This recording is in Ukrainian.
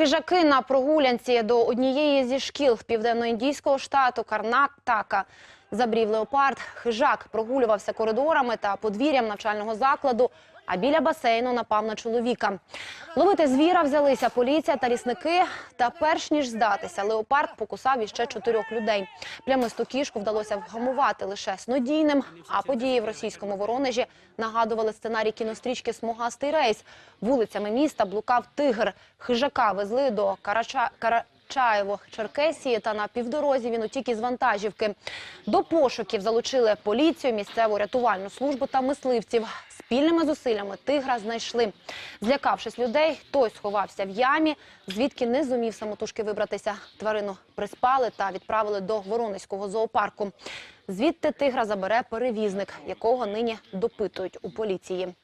Хижаки на прогулянці до однієї зі шкіл південно-індійського штату Карнатака забрів леопард. Хижак прогулювався коридорами та подвір'ям навчального закладу, а біля басейну напав на чоловіка. Ловити звіра взялися поліція та лісники. Та перш ніж здатися, леопард покусав іще чотирьох людей. Плямисту кішку вдалося вгамувати лише снодійним. А події в російському Воронежі нагадували сценарій кінострічки Смугастий рейс. Вулицями міста блукав тигр. Хижака везли до Карача... Кара... Чаєво, Черкесії та на півдорозі він утік із вантажівки. До пошуків залучили поліцію, місцеву рятувальну службу та мисливців. Спільними зусиллями тигра знайшли. Злякавшись людей, той сховався в ямі, звідки не зумів самотужки вибратися. Тварину приспали та відправили до Воронезького зоопарку. Звідти тигра забере перевізник, якого нині допитують у поліції.